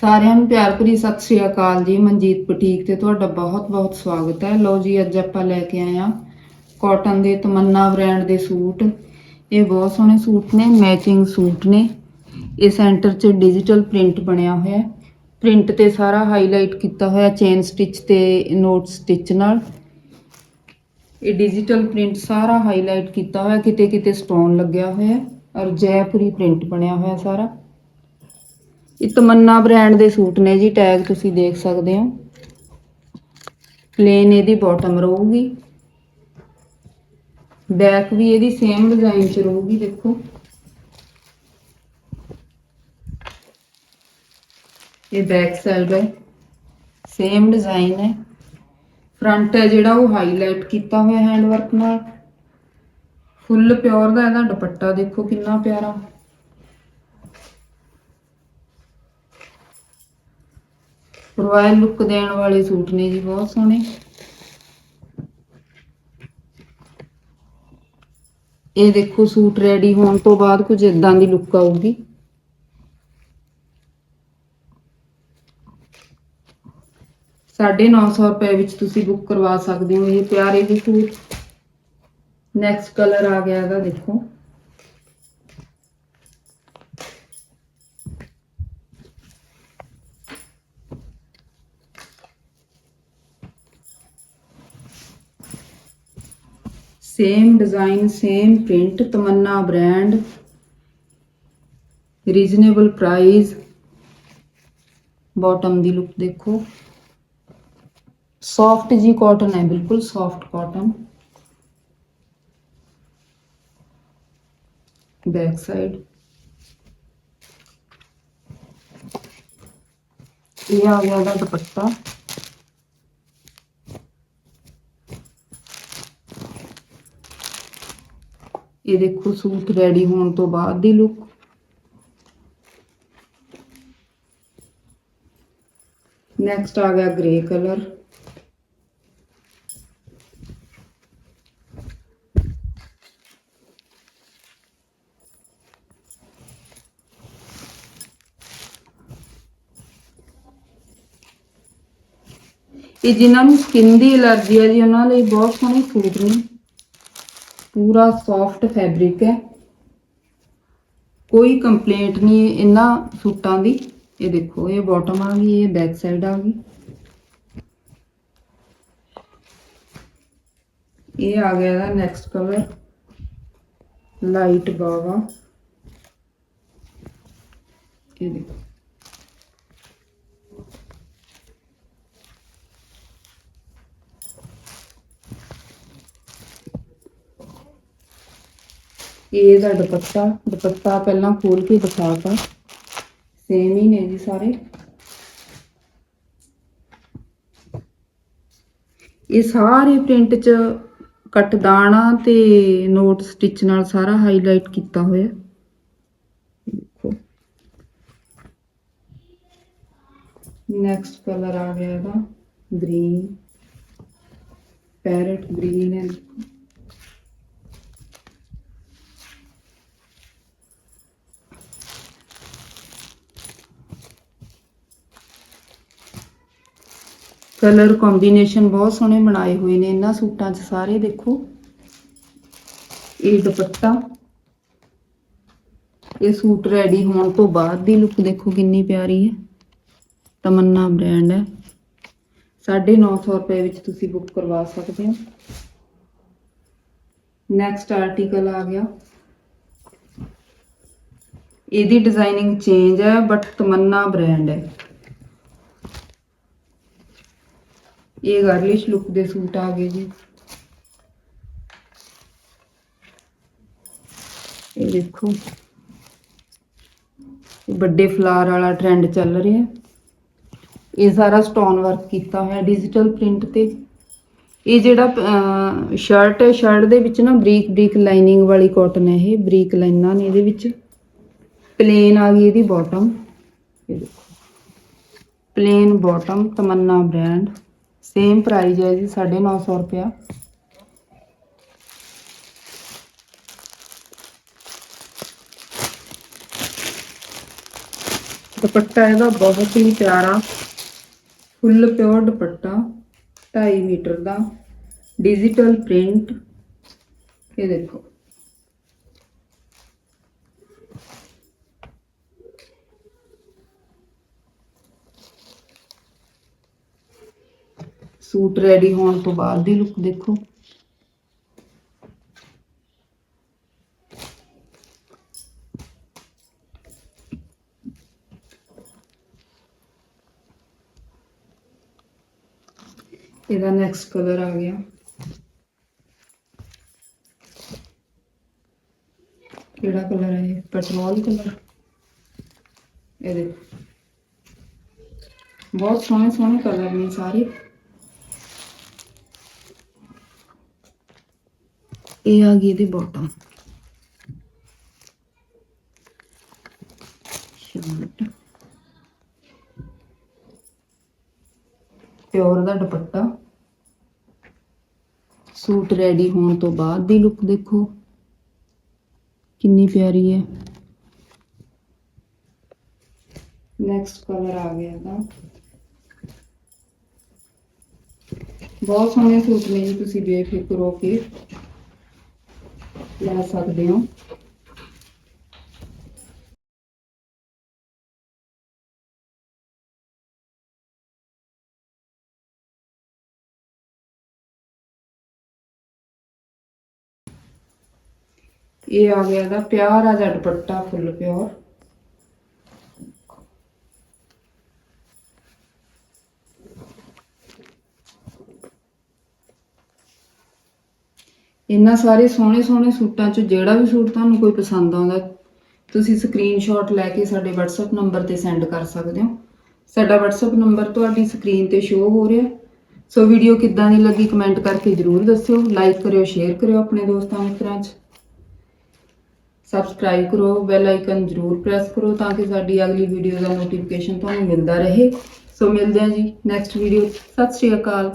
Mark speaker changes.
Speaker 1: ਸਾਰਿਆਂ ਨੂੰ ਪਿਆਰ ਭਰੀ ਸਤਿ ਸ੍ਰੀ ਅਕਾਲ ਜੀ, ਮਨਜੀਤ ਬੁਟੀਕ ਤੇ ਤੁਹਾਡਾ ਬਹੁਤ-ਬਹੁਤ ਸਵਾਗਤ ਹੈ। ਲਓ ਜੀ, ਅੱਜ ਆਪਾਂ ਲੈ ਕੇ ਆਏ ਆ ਕਾਟਨ ਦੇ ਤਮੰਨਾ ਬ੍ਰਾਂਡ ਦੇ ਸੂਟ। ਇਹ ਬਹੁਤ ਸੋਹਣੇ ਸੂਟ ਨੇ ਮੈਚਿੰਗ ਸੂਟ ਨੇ। ਇਹ ਸੈਂਟਰ 'ਚ ਡਿਜੀਟਲ ਪ੍ਰਿੰਟ ਬਣਿਆ ਹੋਇਆ ਹੈ। ਪ੍ਰਿੰਟ ਤੇ ਸਾਰਾ ਹਾਈਲਾਈਟ ਕੀਤਾ ਹੋਇਆ ਚੇਨ ਸਟਿਚ ਤੇ ਨੋਟ ਸਟਿਚ ਨਾਲ। ਇਹ ਡਿਜੀਟਲ ਪ੍ਰਿੰਟ ਸਾਰਾ ਹਾਈਲਾਈਟ ਕੀਤਾ ਹੋਇਆ, ਕਿਤੇ ਕਿਤੇ ਸਟੋਨ ਲੱਗਿਆ ਹੋਇਆ ਔਰ ਜੈਪੁਰੀ ਪ੍ਰਿੰਟ ਬਣਿਆ ਹੋਇਆ ਸਾਰਾ। ਇਹ ਤਮੰਨਾ ਬ੍ਰਾਂਡ ਦੇ ਸੂਟ ਨੇ ਜੀ, ਟੈਗ ਤੁਸੀਂ ਦੇਖ ਸਕਦੇ ਹੋ। ਪਲੇਨ ਇਹਦੀ ਬਾਟਮ ਰਹੂਗੀ। ਬੈਕ ਵੀ ਇਹਦੀ ਸੇਮ ਡਿਜ਼ਾਈਨ ਚ ਰਹੂਗੀ, ਦੇਖੋ। ਇਹ ਬੈਕ ਸਾਈਡ ਹੈ। ਸੇਮ ਡਿਜ਼ਾਈਨ ਹੈ। ਫਰੰਟ ਹੈ ਜਿਹੜਾ ਉਹ ਹਾਈਲਾਈਟ ਕੀਤਾ ਹੋਇਆ ਹੈਂਡ ਵਰਕ ਨਾਲ। ਫੁੱਲ ਪਿਓਰ ਦਾ ਇਹਦਾ ਦੁਪੱਟਾ ਦੇਖੋ ਕਿੰਨਾ ਪਿਆਰਾ। ਰਾਇਲ ਲੁੱਕ ਦੇਣ ਵਾਲੇ ਸੂਟ ਨੇ ਜੀ, ਬਹੁਤ ਸੋਹਣੇ। ਇਹ ਦੇਖੋ ਸੂਟ ਰੈਡੀ ਹੋਣ ਤੋਂ ਬਾਅਦ ਕੁਝ ਇਦਾਂ ਦੀ ਲੁੱਕ ਆਊਗੀ। ਸਾਢੇ ਨੌ ਸੌ ਰੁਪਏ ਵਿੱਚ ਤੁਸੀਂ ਬੁੱਕ ਕਰਵਾ ਸਕਦੇ ਹੋ ਇਹ ਪਿਆਰੇ ਜਿਹੇ ਸੂਟ। ਨੈਕਸਟ ਕਲਰ ਆ ਗਿਆ ਇਹਦਾ, ਦੇਖੋ। Same design same print Tamanna brand reasonable price bottom ਦੀ ਲੁੱਕ ਦੇਖੋ ਸੌਫਟ ਜੀ ਕਾਟਨ ਹੈ ਬਿਲਕੁਲ ਸੌਫਟ ਕਾਟਨ ਬੈਕ ਸਾਈਡ ਇਹ ਆ ਗਿਆ ਦਾ ਇਹ ਦੇਖੋ ਸੂਟ ਰੈਡੀ ਹੋਣ ਤੋਂ ਬਾਅਦ ਦੀ ਲੁੱਕ ਨੈਕਸਟ ਆ ਗਿਆ ਗ੍ਰੇ ਕਲਰ ਇਹ ਜਿਨ੍ਹਾਂ ਨੂੰ ਸਕਿਨ ਦੀ ਅਲਰਜੀ ਹੈ ਜੀ, ਉਹਨਾਂ ਲਈ ਬਹੁਤ ਸੋਹਣੇ ਸੂਟ ਨੇ। ਪੂਰਾ ਸੌਫਟ ਫੈਬਰਿਕ ਹੈ। ਕੋਈ ਕੰਪਲੇਂਟ ਨਹੀਂ, ਇਹਨਾਂ ਸੂਟਾਂ ਦੀ। ਇਹ ਦੇਖੋ, ਇਹ ਬਾਟਮ ਆ ਗਈ, ਇਹ ਬੈਕ ਸਾਈਡ ਆ ਗਈ। ਇਹ ਆ ਗਿਆ ਇਹਦਾ ਨੈਕਸਟ ਕਲਰ ਲਾਈਟ ਬਾਵਾ ਇਹ ਦੇਖੋ। ਇਹ ਇਹਦਾ ਦੁਪੱਟਾ ਦੁਪੱਟਾ ਪਹਿਲਾਂ ਖੋਲ ਕੇ ਦਿਖਾਤਾ ਸੇਮ ਹੀ ਨੇ ਜੀ ਸਾਰੇ। ਇਹ ਸਾਰੇ ਪ੍ਰਿੰਟ ਚ ਕਟਦਾਣਾ ਤੇ ਨੋਟ ਸਟਿਚ ਨਾਲ ਸਾਰਾ ਹਾਈਲਾਈਟ ਕੀਤਾ ਹੋਇਆ। ਦੇਖੋ। ਨੈਕਸਟ ਕਲਰ ਆ ਗਿਆ ਇਹਦਾ। ਗ੍ਰੀਨ ਪੈਰਟ ਗ੍ਰੀਨ ਹੈ। ਕਲਰ ਕੰਬੀਨੇਸ਼ਨ ਬਹੁਤ ਸੋਹਣੇ ਬਣਾਏ ਹੋਏ ਨੇ, ਇਹਨਾਂ ਸੂਟਾਂ 'ਚ ਸਾਰੇ ਦੇਖੋ। ਇਹ ਦੁਪੱਟਾ। ਇਹ ਸੂਟ ਰੈਡੀ ਹੋਣ ਤੋਂ ਬਾਅਦ ਦੀ ਲੁੱਕ ਦੇਖੋ ਕਿੰਨੀ ਪਿਆਰੀ ਹੈ। ਤਮੰਨਾ ਬ੍ਰਾਂਡ ਹੈ। 950 ਰੁਪਏ ਵਿੱਚ ਤੁਸੀਂ ਬੁੱਕ ਕਰਵਾ ਸਕਦੇ ਹੋ। ਨੈਕਸਟ ਆਰਟੀਕਲ ਆ ਗਿਆ। ਇਹਦੀ ਡਿਜ਼ਾਈਨਿੰਗ ਚੇਂਜ ਹੈ ਬਟ ਤਮੰਨਾ ਬ੍ਰਾਂਡ ਹੈ। ਇਹ ਗਰਲਿਸ਼ ਲੁੱਕ ਦੇ ਸੂਟ ਆ ਗਏ ਜੀ। ਇਹ ਦੇਖੋ। ਵੱਡੇ ਫਲਾਰ ਵਾਲਾ ਟ੍ਰੈਂਡ ਚੱਲ ਰਿਹਾ। ਇਹ ਸਾਰਾ ਸਟੋਨ ਵਰਕ ਕੀਤਾ ਹੋਇਆ ਡਿਜੀਟਲ ਪ੍ਰਿੰਟ ਤੇ। ਇਹ ਜਿਹੜਾ ਸ਼ਰਟ ਹੈ ਸ਼ਰਟ ਦੇ ਵਿੱਚ ਨਾ ਬਰੀਕ ਬਰੀਕ ਲਾਈਨਿੰਗ ਵਾਲੀ ਕਾਟਨ ਹੈ ਇਹ, ਬਰੀਕ ਲਾਈਨਾਂ ਨੇ ਇਹਦੇ ਵਿੱਚ। ਪਲੇਨ ਆ ਗਈ ਇਹਦੀ ਬਾਟਮ ਇਹ ਦੇਖੋ। Plain bottom Tamanna brand same price ਹੈ ਜੀ 950 ਰੁਪਿਆ ਦੁਪੱਟਾ ਇਹਦਾ ਬਹੁਤ ਹੀ ਪਿਆਰਾ, ਫੁੱਲ ਪਿਓਰ ਦੁਪੱਟਾ 2.5 ਮੀਟਰ ਦਾ, ਡਿਜੀਟਲ ਪ੍ਰਿੰਟ। ਇਹ ਦੇਖੋ। ਸੂਟ ਰੈਡੀ ਹੋਣ ਤੋਂ ਬਾਅਦ ਦੀ ਲੁੱਕ ਦੇਖੋ। ਇਹਦਾ ਨੈਕਸਟ ਕਲਰ ਆ ਗਿਆ। ਕਿਹੜਾ ਕਲਰ ਹੈ ਇਹ? ਪੈਟਰੋਲ ਕਲਰ ਇਹ ਦੇਖੋ। ਬਹੁਤ ਸੋਹਣੇ ਸੋਹਣੇ ਕਲਰ ਨੇ ਸਾਰੇ। ਇਹ ਆ ਗਈ ਇਹਦੀ ਬਾਟਮ ਸ਼ਰਟ ਪਿਓਰ ਦਾ ਦੁਪੱਟਾ। ਸੂਟ ਰੈਡੀ ਹੋਣ ਤੋਂ ਬਾਅਦ ਦੀ ਲੁੱਕ ਦੇਖੋ। ਕਿੰਨੀ ਪਿਆਰੀ ਹੈ। ਨੈਕਸਟ ਕਲਰ ਆ ਗਿਆ ਇਹਦਾ। ਬਹੁਤ ਸੋਹਣੇ ਸੂਟ ਨੇ ਜੀ, ਤੁਸੀਂ ਬੇਫਿਕਰ ਹੋ ਕੇ। ਲੈ ਸਕਦੇ ਹੋ। ਇਹ ਆ ਗਿਆ ਦਾ ਪਿਆਰਾ ਜਿਹਾ ਦੁਪੱਟਾ ਫੁੱਲ ਪਿਓਰ। ਇਹਨਾਂ ਸਾਰੇ ਸੋਹਣੇ ਸੋਹਣੇ ਸੂਟਾਂ 'ਚ ਜਿਹੜਾ ਵੀ ਸੂਟ ਤੁਹਾਨੂੰ ਕੋਈ ਪਸੰਦ ਆਉਂਦਾ, ਤੁਸੀਂ ਸਕਰੀਨਸ਼ਾਟ ਲੈ ਕੇ ਸਾਡੇ WhatsApp ਨੰਬਰ ਤੇ ਸੈਂਡ ਕਰ ਸਕਦੇ ਹੋ। ਸਾਡਾ WhatsApp ਨੰਬਰ ਤੁਹਾਡੀ ਸਕਰੀਨ ਤੇ ਸ਼ੋ ਹੋ ਰਿਹਾ। ਸੋ ਵੀਡੀਓ ਕਿੱਦਾਂ ਦੀ ਲੱਗੀ ਕਮੈਂਟ ਕਰਕੇ ਜਰੂਰ ਦੱਸਿਓ। ਲਾਈਕ ਕਰਿਓ ਸ਼ੇਅਰ ਕਰਿਓ ਆਪਣੇ ਦੋਸਤਾਂ ਮਿੱਤਰਾਂ 'ਚ। ਸਬਸਕ੍ਰਾਈਬ ਕਰੋ ਬੈਲ ਆਈਕਨ ਜਰੂਰ ਪ੍ਰੈਸ ਕਰੋ ਤਾਂ ਕਿ ਸਾਡੀ ਅਗਲੀ ਵੀਡੀਓ ਦਾ ਨੋਟੀਫਿਕੇਸ਼ਨ ਤੁਹਾਨੂੰ ਮਿਲਦਾ ਰਹੇ। ਸੋ ਮਿਲਦੇ ਹਾਂ ਜੀ ਨੈਕਸਟ ਵੀਡੀਓ ਸਤਿ ਸ਼੍ਰੀ ਅਕਾਲ।